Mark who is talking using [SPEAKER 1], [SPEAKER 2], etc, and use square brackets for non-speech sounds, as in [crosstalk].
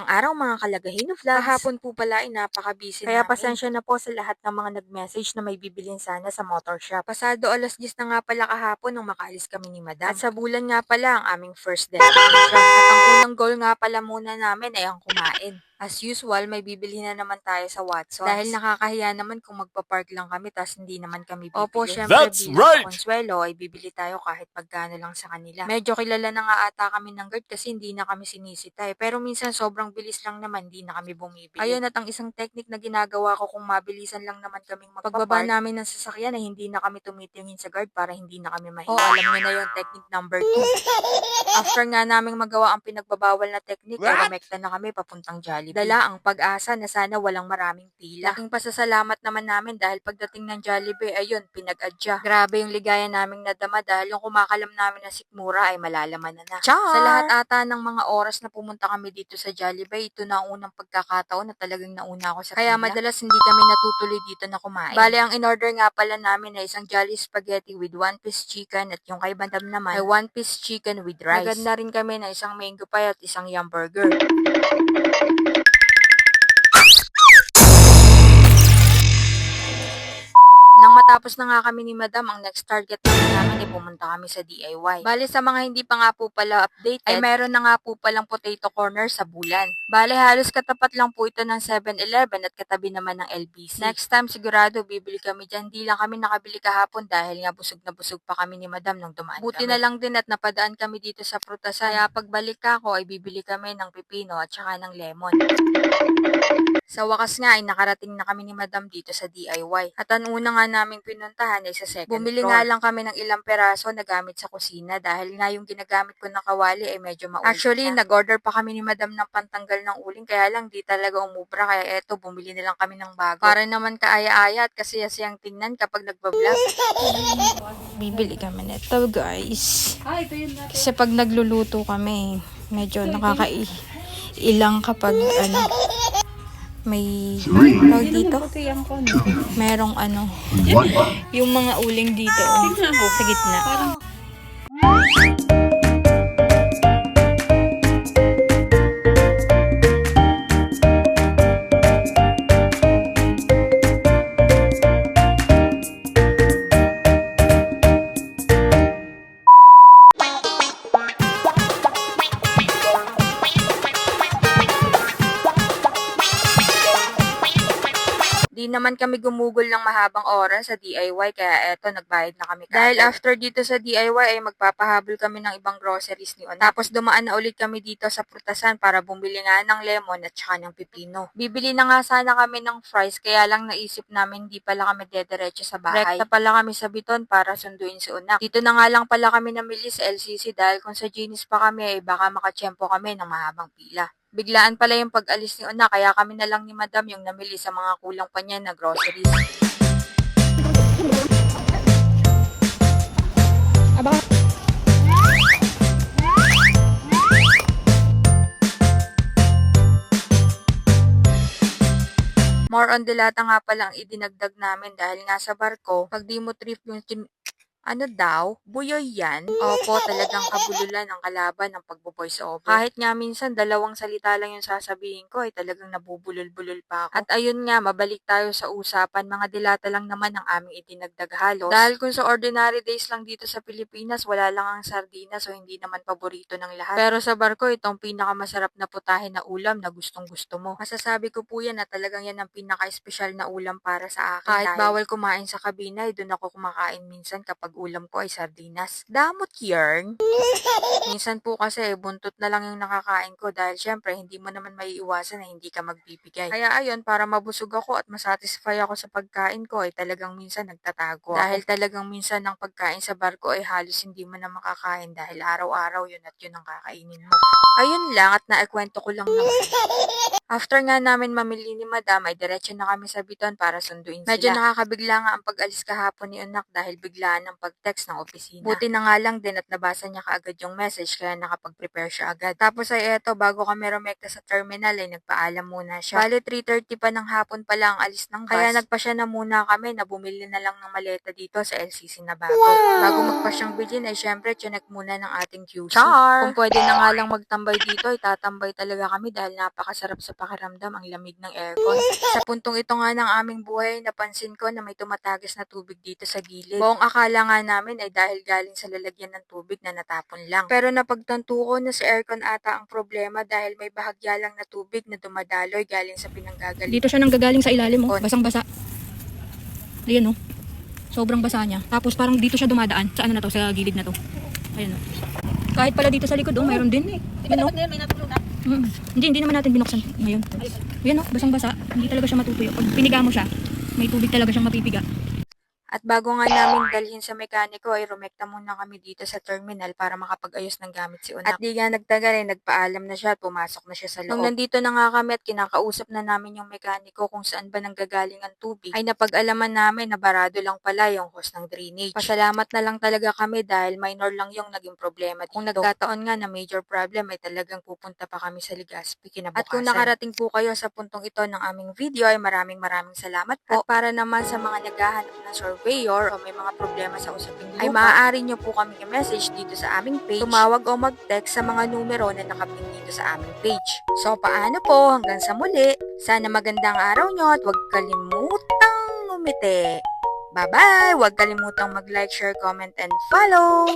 [SPEAKER 1] Magandang araw mga kalagahin of vlogs. Kahapon po pala ay napaka-busy Kaya
[SPEAKER 2] namin.
[SPEAKER 1] pasensya na po sa lahat ng mga nag-message na may bibilin sana sa motor shop. Pasado alas 10 na nga pala kahapon nung makaalis kami ni Madam. At sa bulan nga pala ang aming first destination. At ang unang goal nga pala muna namin ay ang kumain. As usual, may bibili na naman tayo sa Watsons. Dahil nakakahiya naman kung magpa-park lang kami tas hindi naman kami bibili. Opo, syempre
[SPEAKER 3] That's
[SPEAKER 1] bilang
[SPEAKER 3] right!
[SPEAKER 1] Consuelo ay bibili tayo kahit magkano lang sa kanila. Medyo kilala na nga ata kami ng guard kasi hindi na kami sinisita eh. Pero minsan sobrang bilis lang naman, hindi na kami bumibili. Ayun at ang isang technique na ginagawa ko kung mabilisan lang naman kaming magpapark. Pagbaba namin ng sasakyan ay hindi na kami tumitingin sa guard para hindi na kami mahiya. Oh, alam niyo na yung technique number 2. [laughs] After nga naming magawa ang pinagbabawal na technique, ay rumekta na kami papuntang Jollibee. Dala ang pag-asa na sana walang maraming pila. Laking pasasalamat naman namin dahil pagdating ng Jollibee, ayun, pinag-adya. Grabe yung ligaya naming nadama dahil yung kumakalam namin na sikmura ay malalaman na na.
[SPEAKER 2] Char!
[SPEAKER 1] Sa lahat ata ng mga oras na pumunta kami dito sa Jollibee, ito na ang unang pagkakataon na talagang nauna ako sa Kaya
[SPEAKER 2] pila.
[SPEAKER 1] madalas hindi kami natutuloy dito na kumain. Bale, ang in-order nga pala namin ay isang Jolly Spaghetti with one piece chicken at yung kay Bandam naman ay one piece chicken with rice. Nagad na rin kami na isang mango pie at isang yum burger. Nang matapos na nga kami ni Madam, ang next target naman namin ay pumunta kami sa DIY. Bale, sa mga hindi pa nga po pala updated, ay meron na nga po palang potato corner sa Bulan. Bale, halos katapat lang po ito ng 7-Eleven at katabi naman ng LBC. Next time, sigurado bibili kami dyan. Di lang kami nakabili kahapon dahil nga busog na busog pa kami ni Madam nung dumaan Buti na lang din at napadaan kami dito sa prutasan. Kaya pagbalik ako ay bibili kami ng pipino at saka ng lemon. Sa wakas nga ay nakarating na kami ni Madam dito sa DIY. At ang una nga naming pinuntahan ay sa second Bumili
[SPEAKER 2] floor.
[SPEAKER 1] nga lang kami ng ilang peraso na gamit sa kusina dahil nga yung ginagamit ko na kawali ay medyo maulit
[SPEAKER 2] Actually,
[SPEAKER 1] na. nag-order pa kami ni Madam ng pantanggal ng uling kaya lang di talaga umubra kaya eto bumili na lang kami ng bago. Para naman kaaya-aya at kasiyasiyang tingnan kapag nagbablog. Bibili kami nito guys. Kasi pag nagluluto kami, medyo nakakailang kapag ano, may tawag dito, merong ano, [laughs] yung mga uling dito, oh, sa gitna.
[SPEAKER 2] Parang
[SPEAKER 1] naman kami gumugol ng mahabang oras sa DIY kaya eto nagbayad na kami Dahil after dito sa DIY ay magpapahabol kami ng ibang groceries ni On. Tapos dumaan na ulit kami dito sa prutasan para bumili nga ng lemon at saka ng pipino. Bibili na nga sana kami ng fries kaya lang naisip namin di pala kami dederecho sa bahay. Rekta pala kami sa Biton para sunduin si Unak. Dito na nga lang pala kami namili sa LCC dahil kung sa Genius pa kami ay baka makachempo kami ng mahabang pila. Biglaan pala yung pag-alis ni Una, kaya kami na lang ni Madam yung namili sa mga kulang pa niya na groceries.
[SPEAKER 2] Aba.
[SPEAKER 1] More on delata nga pala ang idinagdag namin dahil nga sa barko, pag di mo trip yung ano daw? Buyoy yan? Opo, talagang kabululan ng kalaban ng pagbo-voice over. Kahit nga minsan dalawang salita lang yung sasabihin ko ay talagang nabubulol-bulol pa ako. At ayun nga, mabalik tayo sa usapan. Mga dilata lang naman ang aming idinagdag halos. Dahil kung sa ordinary days lang dito sa Pilipinas, wala lang ang sardinas so hindi naman paborito ng lahat. Pero sa barko, itong pinakamasarap na putahe na ulam na gustong gusto mo. Masasabi ko po yan na talagang yan ang pinaka-espesyal na ulam para sa akin. Kahit bawal kumain sa kabina, eh, doon ako kumakain minsan kapag ulam ko ay sardinas. Damot yarn. minsan po kasi buntot na lang yung nakakain ko dahil syempre hindi mo naman maiiwasan na hindi ka magbibigay. Kaya ayun, para mabusog ako at masatisfy ako sa pagkain ko ay talagang minsan nagtatago. Dahil talagang minsan ang pagkain sa barko ay halos hindi mo na makakain dahil araw-araw yun at yun ang kakainin mo. Ayun lang at naikwento ko lang naman. After nga namin mamili ni Madam, ay diretso na kami sa Biton para sunduin sila. Medyo nakakabigla nga ang pag-alis kahapon ni Anak dahil biglaan ang pag-text ng opisina. Buti na nga lang din at nabasa niya kaagad yung message kaya nakapag-prepare siya agad. Tapos ay eto, bago kami rumekta sa terminal ay nagpaalam muna siya. Bale, 3.30 pa ng hapon pala ang alis ng bus. Kaya nagpa siya na muna kami na bumili na lang ng maleta dito sa LCC na bago. Bago magpa siyang bilhin ay syempre chinek muna ng ating QC. Kung pwede na nga lang magtambay dito ay tatambay talaga kami dahil napakasarap sa pakiramdam ang lamig ng aircon. [laughs] sa puntong ito nga ng aming buhay, napansin ko na may tumatagas na tubig dito sa gilid. Buong akala nga namin ay dahil galing sa lalagyan ng tubig na natapon lang. Pero napagtanto ko na sa aircon ata ang problema dahil may bahagya lang na tubig na dumadaloy galing sa pinanggagaling.
[SPEAKER 2] Dito siya nang gagaling sa ilalim, oh.
[SPEAKER 1] On.
[SPEAKER 2] Basang-basa. Ayan, oh. Sobrang basa niya. Tapos parang dito siya dumadaan. Sa ano na to? Sa gilid na to. Ayan, oh. Kahit pala dito sa likod, oh, mayroon din. Ayan, oh. Mm. Hindi, hindi naman natin binuksan ngayon. Ayan, oh. Basang-basa. Hindi talaga siya matutuyo. Pag piniga mo siya, may tubig talaga siyang mapipiga.
[SPEAKER 1] At bago nga namin dalhin sa mekaniko ay rumekta muna kami dito sa terminal para makapag-ayos ng gamit si Unak. At di nga nagtagal ay nagpaalam na siya at pumasok na siya sa loob. Nung nandito na nga kami at kinakausap na namin yung mekaniko kung saan ba nanggagaling ang tubig, ay napag-alaman namin na barado lang pala yung hose ng drainage. Pasalamat na lang talaga kami dahil minor lang yung naging problema. Kung nagkataon nga na major problem ay talagang pupunta pa kami sa Ligaspi kinabukasan. At kung nakarating po kayo sa puntong ito ng aming video ay maraming maraming salamat po. At para naman sa mga naghahanap ng surveyor o may mga problema sa usaping lupa, ay maaari nyo po kami i-message dito sa aming page, tumawag o mag-text sa mga numero na nakapin dito sa aming page. So paano po hanggang sa muli, sana magandang araw nyo at huwag kalimutang umiti. Bye-bye! Huwag kalimutang mag-like, share, comment, and follow!